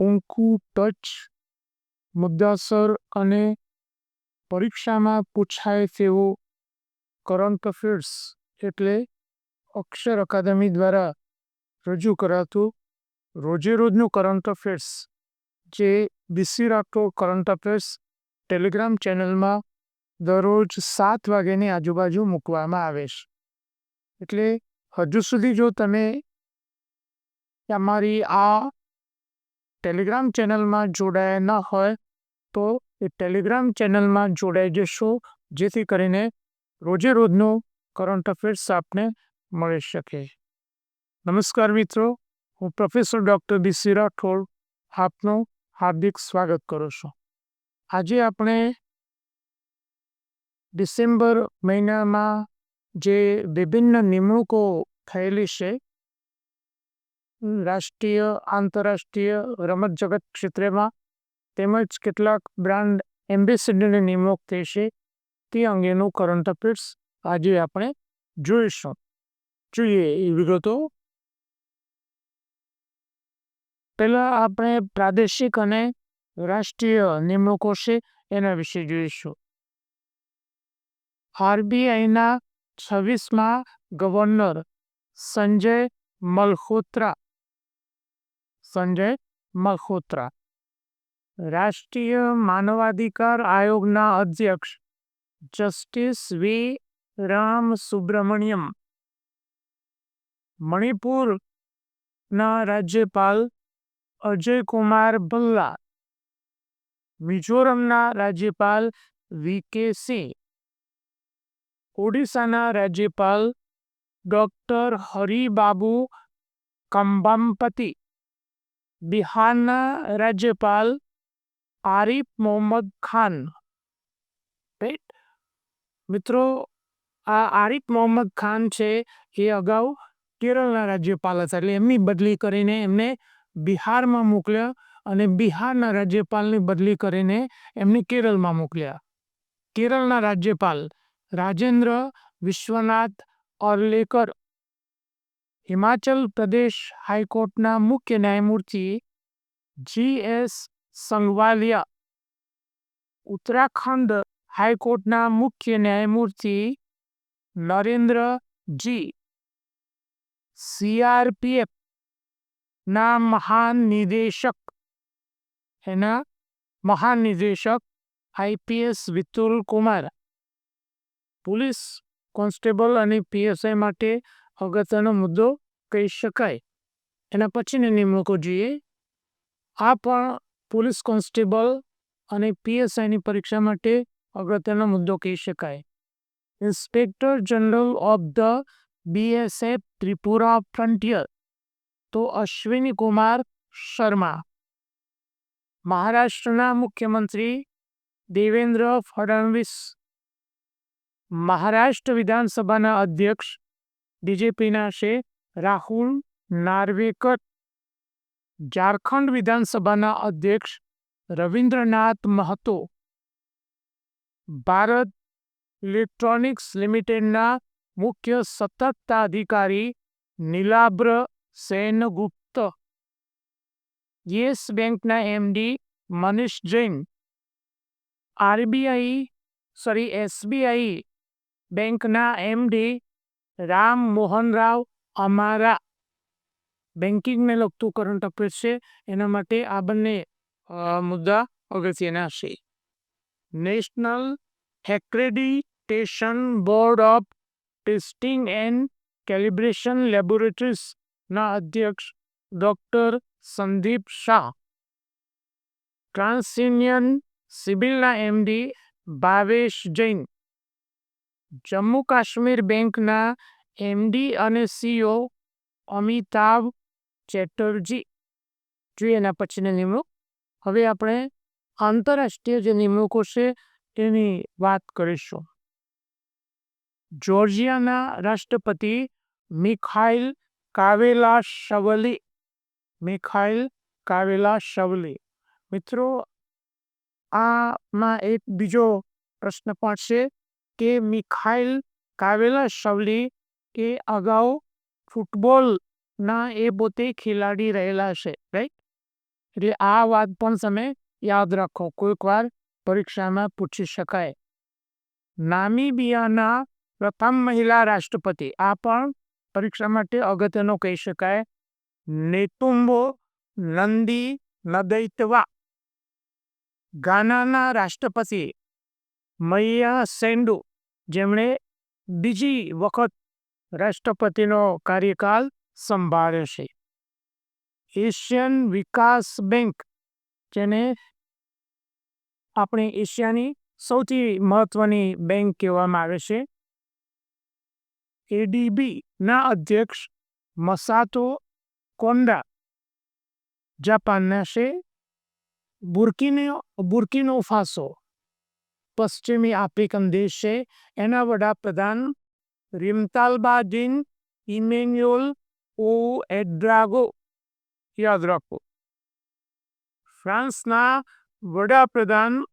ટૂંકું ટચ મુદ્દાસર અને પરીક્ષામાં પૂછાય તેવો કરંટ અફેર્સ એટલે અક્ષર અકાદમી દ્વારા રજૂ કરાતું રોજે રોજનું કરંટ અફેર્સ, જે B C Rathod current affairs Telegram ચેનલમાં દરરોજ સાત વાગ્યાની આજુબાજુ મૂકવામાં આવે છે. એટલે હજુ સુધી જો તમે અમારી આ ટેલિગ્રામ ચેનલમાં જોડાયા ન હોય, તો એ ટેલિગ્રામ ચેનલમાં જોડાઈ જશો, જેથી કરીને રોજે રોજનો કરંટ અફેર્સ આપને મળી શકે. નમસ્કાર મિત્રો, હું પ્રોફેસર ડૉક્ટર બીસી રાઠોડ આપનું હાર્દિક સ્વાગત કરું છું. આજે આપણે ડિસેમ્બર મહિનામાં જે વિભિન્ન નિમણૂકો થયેલી છે રાષ્ટ્રીય, આંતરરાષ્ટ્રીય રમત જગત ક્ષેત્રમાં તેમજ કેટલાક બ્રાન્ડ એમ્બેસેડરની નિમણૂક છે તે અંગેનું કરંટ અફેર્સ આજે આપણે જોઈશું. જોઈએ એ વિગતો. પહેલાં આપણે પ્રાદેશિક અને રાષ્ટ્રીય નિમણૂકો છે એના વિશે જોઈશું. આરબીઆઈના છવ્વીસમાં ગવર્નર સંજય મલ્હોત્રા સંજય મલ્હોત્રા. રાષ્ટ્રીય માનવાધિકાર આયોગના અધ્યક્ષ જસ્ટિસ વી. રામ સુબ્રમણ્યમ મણિપુરના રાજ્યપાલ અજય કુમાર ભલ્લા. મિઝોરમના રાજ્યપાલ વી. કે. સિંહ. ઓડિશાના રાજ્યપાલ ડૉક્ટર હરિબાબુ કંબામ્પતિ. બિહારના રાજ્યપાલ આરિફ મોહમ્મદ ખાન મિત્રો આ આરિફ મોહમ્મદ ખાન છે એ અગાઉ કેરળના રાજ્યપાલ હતા, એટલે એમની બદલી કરીને એમને બિહારમાં મોકલ્યા અને બિહારના રાજ્યપાલની બદલી કરીને એમને કેરળમાં મોકલ્યા. કેરળના રાજ્યપાલ રાજેન્દ્ર વિશ્વનાથ ઓર્લેકર હિમાચલ પ્રદેશ હાઈકોર્ટના મુખ્ય ન્યાયમૂર્તિ જી એસ સંગવાલિયા ઉત્તરાખંડ હાઈકોર્ટના મુખ્ય ન્યાયમૂર્તિ નરેન્દ્ર જી સીઆરપીએફ ના મહાન નિદેશક એના મહાન IPS Vitul Kumar police constable અને પીએસઆઈ માટે અગત્યનો મુદ્દો કહી શકાય. એના પછીની નિમણૂકો જોઈએ. આ પણ પોલીસ કોન્સ્ટેબલ અને પીએસઆઈની પરીક્ષા માટે અગત્યનો મુદ્દો કહી શકાય. Inspector general of the BSF Tripura frontier. તો અશ્વિની કુમાર શર્મા. મહારાષ્ટ્રના મુખ્યમંત્રી દેવેન્દ્ર ફડણવીસ. મહારાષ્ટ્ર વિધાનસભાના અધ્યક્ષ બીજેપીના છે રાહુલ નાર્વેકર. ઝારખંડ વિધાનસભાના અધ્યક્ષ રવિન્દ્રનાથ મહતો. ભારત ઇલેક્ટ્રોનિક્સ લિમિટેડના મુખ્ય સતતતાધિકારી નીલાબ્ર સેનગુપ્ત. યેસ બેંકના MD Manish Jain. RBI, sorry, SBI બેંકના એમડી રામ મોહન રાવ અમારા બેન્કિંગને લગતું કરંટ અફેર્સ છે. એના માટે આ બંને મુદ્દા અગત્યના છે. National accreditation board of testing and calibration લેબોરેટરીઝના અધ્યક્ષ ડૉક્ટર સંદીપ શાહ. ટ્રાન્સિનિયન સિબિલના એમડી ભાવેશ જૈન. જમ્મુ કાશ્મીર બેંકના એમડી અને સીઓ અમિતાભ ચેટર્જી. જોઈએ એના પછીની નિમણૂક. હવે આપણે આંતરરાષ્ટ્રીય જે નિમણૂકો છે તેની વાત કરીશું. જોર્જિયાના રાષ્ટ્રપતિ મિખાઇલ કાવેલા શવલી મિખાઇલ કાવેલા શવલી મિત્રો, આમાં એક બીજો પ્રશ્ન પણ છે. કે મિખાઇલ કાવેલા શવલી કે અગાઉ ફૂટબોલના એ પોતે ખેલાડી રહેલા છે રાઈટ એટલે આ વાત પણ તમે યાદ રાખો, કોઈક વાર પરીક્ષામાં પૂછી શકાય. નામીબિયાના પ્રથમ મહિલા રાષ્ટ્રપતિ, આ પણ પરીક્ષા માટે અગત્યનો કહી શકાય. નેતુમ્બો નંદી નદૈતવા. ગાનાના રાષ્ટ્રપતિ મૈયા સેન્ડુ જેમણે બીજી વખત રાષ્ટ્રપતિનો કાર્યકાલ સંભાળ્યો છે. એશિયન વિકાસ બેંક, જેને આપણે એશિયાની સૌથી મહત્વની બેંક કહેવામાં આવે છે. એડીબીના અધ્યક્ષ મસાતો કોન્ડા, જાપાનના છે. બુર્કિનો બુર્કિનો ફાસો પશ્ચિમી આફ્રિકન દેશ છે. એના વડાપ્રધાન રિમતાલબાજીન ઇમેન્યુઅલ ઓ એડ્રાગો. યાદ રાખો. ફ્રાન્સના વડાપ્રધાન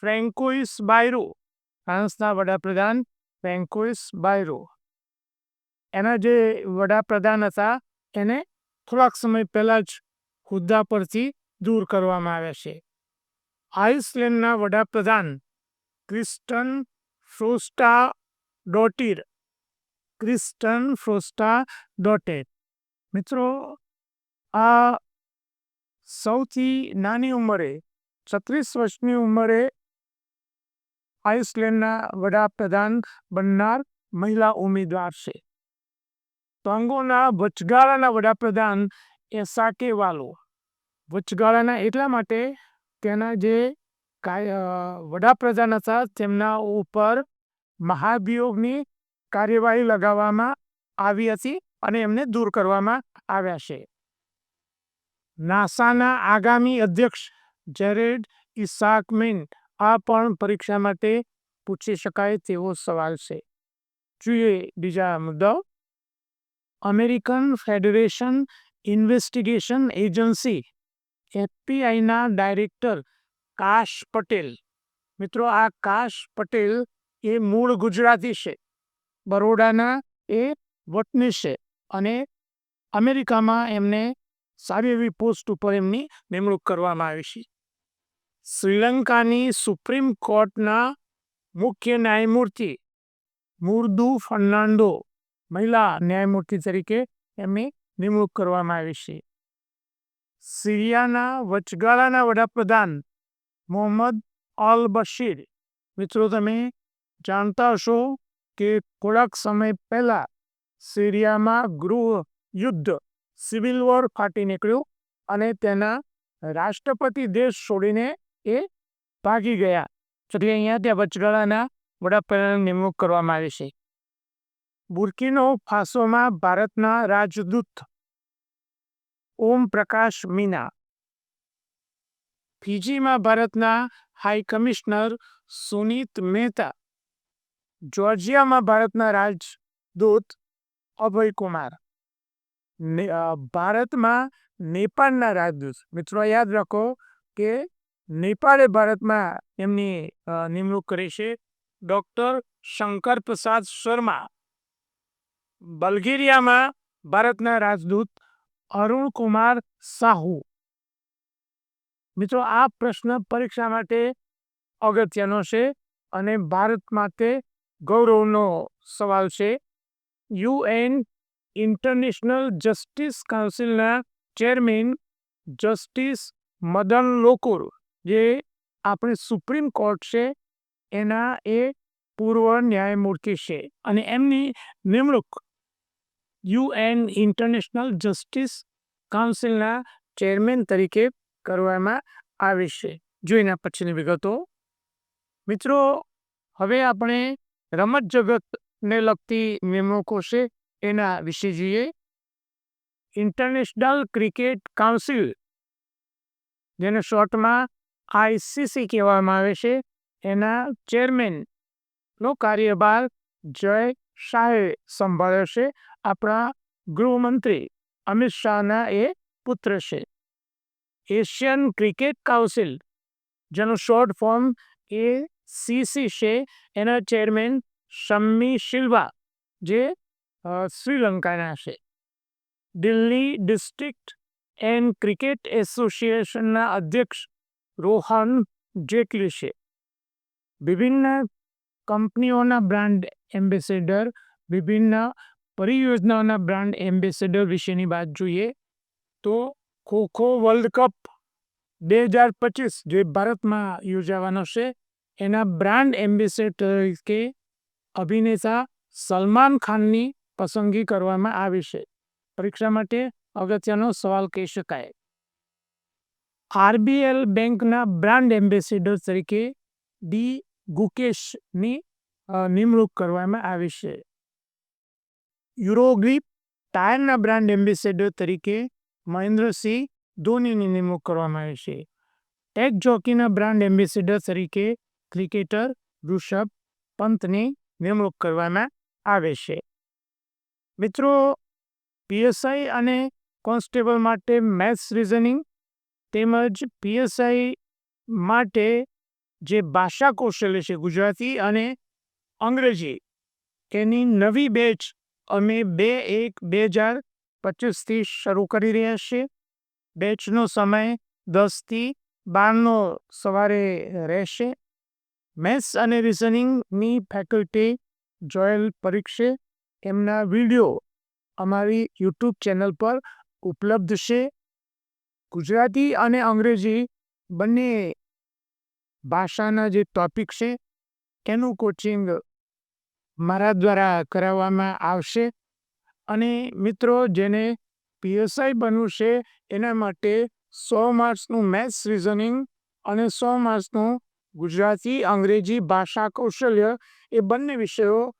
ફ્રેન્કોઇસ બાયરો. ફ્રાન્સના વડાપ્રધાન ફ્રેન્કોઇસ બાયરો. એના જે વડાપ્રધાન હતા, એને થોડાક સમય પહેલાં જ હોદ્દા પરથી દૂર કરવામાં આવ્યા છે. આઇસલેન્ડના વડાપ્રધાન ક્રિસ્ટન ફ્રોસ્ટા ડોટીર. ક્રિસ્ટન ફ્રોસ્ટા ડોટેર. મિત્રો, આ સૌથી નાની ઉંમરે, છત્રીસ વર્ષની ઉંમરે આઇસલેન્ડના વડાપ્રધાન બનનાર મહિલા ઉમેદવાર છે. ટોંગોના વચગાળાના વડાપ્રધાન એસાકે વાલો વચગાળાના એટલા માટે તેના જે વડાપ્રધાન હતા તેમના ઉપર મહાભિયોગની કાર્યવાહી લગાવવામાં આવી હતી અને એમને દૂર કરવામાં આવ્યા છે. નાસાના આગામી અધ્યક્ષ જેરેડ ઇસાકમેન આ પણ પરીક્ષા માટે પૂછી શકાય તેવો સવાલ છે. જોઈએ બીજા મુદ્દાઓ. અમેરિકન ફેડરેશન ઇન્વેસ્ટિગેશન એજન્સી એફપીઆઈના ડાયરેક્ટર કાશ પટેલ. મિત્રો, આ કાશ પટેલ એ મૂળ ગુજરાતી છે. બરોડાના એ વતની છે અને અમેરિકામાં એમને સારી એવી પોસ્ટ ઉપર એમની નિમણૂક કરવામાં આવી છે. શ્રીલંકાની સુપ્રીમ કોર્ટના મુખ્ય ન્યાયમૂર્તિ મુર્દુ ફર્નાન્ડો, મહિલા ન્યાયમૂર્તિ તરીકે એમની નિમણૂક કરવામાં આવી છે. સિરિયાના વચગાળાના વડાપ્રધાન મોહમ્મદ અલ બશીર મિત્રો તમે જાણતા હશો કે થોડાક સમય પહેલાં સિરિયામાં ગૃહ યુદ્ધ સિવિલ વોર ફાટી નીકળ્યું અને તેના રાષ્ટ્રપતિ દેશ છોડીને એ ભાગી ગયા એટલે અહીંયા ત્યાં વચગાળાના વડાપ્રધાન નિમણૂક કરવામાં આવી છે। બુર્કીનો ફાસોમાં ભારતના રાજદૂત ઓમ પ્રકાશ મીના ફિજીમાં ભારતના હાઈ કમિશનર સુનીત મહેતા, જોર્જિયામાં ભારતના રાજદૂત અભય કુમાર ભારતમાં નેપાળના રાજદૂત. મિત્રો, યાદ રાખો કે નેપાળે ભારતમાં એમની નિમણૂક કરી છે ડૉક્ટર શંકર પ્રસાદ શર્મા. બલ્ગેરિયામાં ભારતના રાજદૂત અરુણ કુમાર સાહુ. મિત્રો, આ પ્રશ્ન પરીક્ષા માટે અગત્યનો છે અને ભારત માટે ગૌરવનો સવાલ છે. યુએન ઇન્ટરનેશનલ જસ્ટિસ કાઉન્સિલના ચેરમેન જસ્ટિસ મદન લોકુર, જે આપણે સુપ્રીમ કોર્ટ છે, એના એ પૂર્વ ન્યાયમૂર્તિ છે અને એમની નિમણૂક યુએન ઇન્ટરનેશનલ જસ્ટિસ કાઉન્સિલના ચેરમેન તરીકે કરવામાં આવી છે. જોઈના પછીની વિગતો. મિત્રો, હવે આપણે રમત જગતને લગતી નિમણૂકો છે એના વિશે જોઈએ. ઇન્ટરનેશનલ ક્રિકેટ કાઉન્સિલ જેને શોર્ટમાં આઈસીસી કહેવામાં આવે છે, એના ચેરમેનનો કાર્યભાર જય શાહે સંભાળ્યો છે. આપણા ગૃહમંત્રી અમિત શાહના એ પુત્ર છે. એશિયન ક્રિકેટ કાઉન્સિલ જેનું શોર્ટ ફોર્મ એ સીસી છે એના ચેરમેન શમ્મી શિલ્વા જે શ્રીલંકાના છે દિલ્હી ડિસ્ટ્રિક્ટ એન્ડ ક્રિકેટ એસોસિએશનના અધ્યક્ષ રોહન જેટલી છે વિભિન્ન કંપનીઓના બ્રાન્ડ એમ્બેસેડર વિભિન્ન પરિયોજનાઓના બ્રાન્ડ એમ્બેસેડર વિશેની વાત જોઈએ તો ખોખો વર્લ્ડ કપ બે હજાર પચીસ, જે ભારતમાં યોજાવાનો છે, એના બ્રાન્ડ એમ્બેસેડર તરીકે અભિનેતા સલમાન ખાનની પસંદગી કરવામાં આવી છે. પરીક્ષા માટે અગત્યનો સવાલ કહી શકાય. આરબીએલ બેંકના બ્રાન્ડ એમ્બેસેડર તરીકે ડી. ગુકેશની નિમણૂક કરવામાં આવી છે. યુરોગ્રીપ, ટાયરના બ્રાન્ડ એમ્બેસેડર તરીકે મહેન્દ્રસિંહ ધોનીની નિમણૂક કરવામાં આવી છે. ટેક જોકીના બ્રાન્ડ એમ્બેસેડર તરીકે ક્રિકેટર ઋષભ પંતની નિમણૂક કરવામાં આવે છે. મિત્રો, પીએસઆઈ અને કોન્સ્ટેબલ માટે મેથ્સ રિઝનિંગ તેમજ પીએસઆઈ માટે જે ભાષા કૌશલ્ય છે ગુજરાતી અને અંગ્રેજી એની નવી બેચ અમે બે એક બે હજાર પચીસથી શરૂ કરી રહ્યા છીએ. બેચનો સમય દસથી બારનો સવારે રહેશે. મેથ્સ અને રિઝનિંગની ફેકલ્ટી જોયેલ પરીક્ષે એમના વીડિયો અમારી યુટ્યુબ ચેનલ પર ઉપલબ્ધ છે. ગુજરાતી અને અંગ્રેજી બંને ભાષાના જે ટોપિક છે, એનું કોચિંગ મારા દ્વારા કરાવવામાં આવશે. અને મિત્રો જેને પીએસઆઈ બનવું છે, એના માટે સો માર્ક્સનું મેથ્સ રિઝનિંગ અને સો માર્ક્સનું ગુજરાતી અંગ્રેજી ભાષા કૌશલ્ય એ બંને વિષયો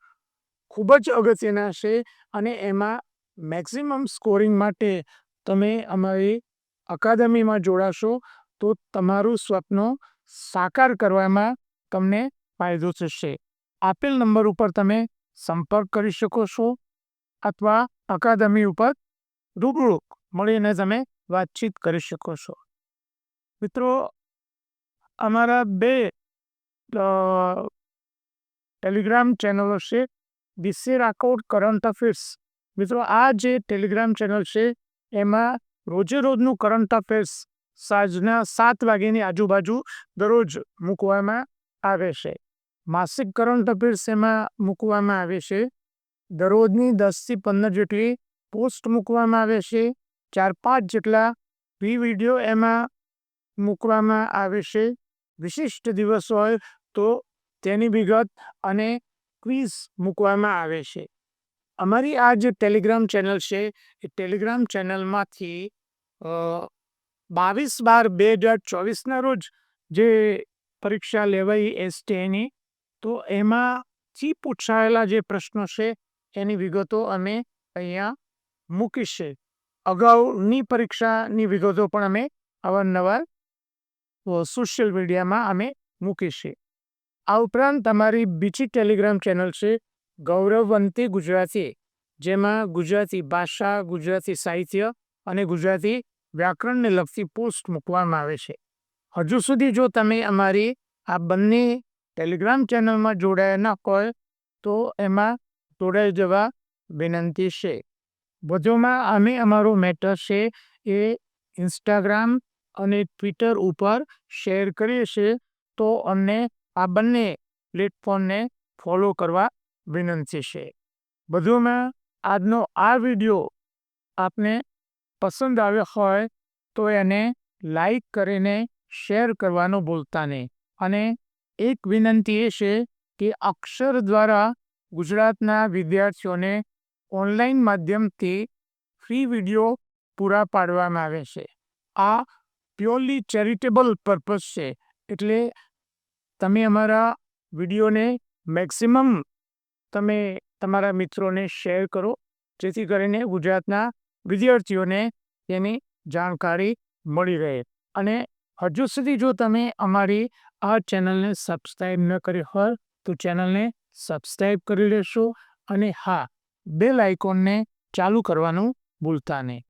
ખૂબ જ અગત્યના છે અને એમાં મેક્સિમમ સ્કોરિંગ માટે તમે અમારી અકાદમીમાં જોડાશો તો તમારું સ્વપ્ન સાકાર કરવામાં તમને ફાયદો થશે. આપેલ નંબર ઉપર તમે સંપર્ક કરી શકો છો. અથવા અકાદમી ઉપર રૂબરૂ મળીને તમે વાતચીત કરી શકો છો. મિત્રો, અમારા બે ટેલિગ્રામ ચેનલો છે બીસી રાકોટ કરંટ અફેર્સ. મિત્રો, આ જે ટેલિગ્રામ ચેનલ છે, એમાં રોજે રોજનું કરંટ અફેર્સ સાંજના સાત વાગ્યાની આજુબાજુ દરરોજ મૂકવામાં આવે છે. માસિક કરંટ અફેર્સ એમાં મૂકવામાં આવે છે. દરરોજની દસથી પંદર જેટલી પોસ્ટ મૂકવામાં આવે છે. ચાર પાંચ જેટલા પ્રી વીડિયો એમાં મૂકવામાં આવે છે. વિશિષ્ટ દિવસ હોય તો તેની વિગત અને ક્વિઝ મૂકવામાં આવે છે. અમારી આ જે ટેલિગ્રામ ચેનલ છે, એ ટેલિગ્રામ ચેનલમાંથી બાવીસ બાર બે હજાર ચોવીસના રોજ જે પરીક્ષા લેવાઈ એસટીએની, તો એમાંથી પૂછાયેલા જે પ્રશ્નો છે એની વિગતો અમે અહીંયા મૂકીશ અગાઉની પરીક્ષાની વિગતો પણ અમે અવારનવાર સોશિયલ મીડિયામાં અમે મૂકી છે. આ ઉપરાંત અમારી બીજી ટેલિગ્રામ ચેનલ છે, ગૌરવવંતી ગુજરાતી, જેમાં ગુજરાતી ભાષા, ગુજરાતી સાહિત્ય અને ગુજરાતી વ્યાકરણને લગતી પોસ્ટ મૂકવામાં આવે છે. હજુ સુધી જો તમે અમારી આ બંને ટેલિગ્રામ ચેનલમાં જોડાયા ન હોય તો એમાં જોડાઈ જવા વિનંતી છે. વધુમાં અમે અમારો મેટર છે એ ઇન્સ્ટાગ્રામ અને ટ્વિટર ઉપર શેર કરીએ છીએ, તો અમને આ બંને પ્લેટફોર્મને ફોલો કરવા વિનંતી છે. વધુમાં આજનો આ વીડિયો આપને પસંદ આવ્યો હોય, તો એને લાઈક કરીને શેર કરવાનું ભૂલતા નહીં. અને એક વિનંતી એ છે કે અક્ષર દ્વારા ગુજરાતના વિદ્યાર્થીઓને ઓનલાઈન માધ્યમથી ફ્રી વીડિયો પૂરા પાડવામાં આવે છે. આ પ્યોરલી ચેરિટેબલ પર્પઝ છે. એટલે તમે અમારા વિડીયોને મેક્સિમમ તમે તમારા મિત્રોને શેર કરો, જેથી કરીને ગુજરાતના વિદ્યાર્થીઓને તેની જાણકારી મળી રહે. અને હજુ સુધી જો તમે અમારી આ ચેનલને સબસ્ક્રાઈબ ન કરી હોય, તો ચેનલને સબસ્ક્રાઈબ કરી લેશો અને હા બેલ આઇકોનને ચાલુ કરવાનું ભૂલતા નહીં.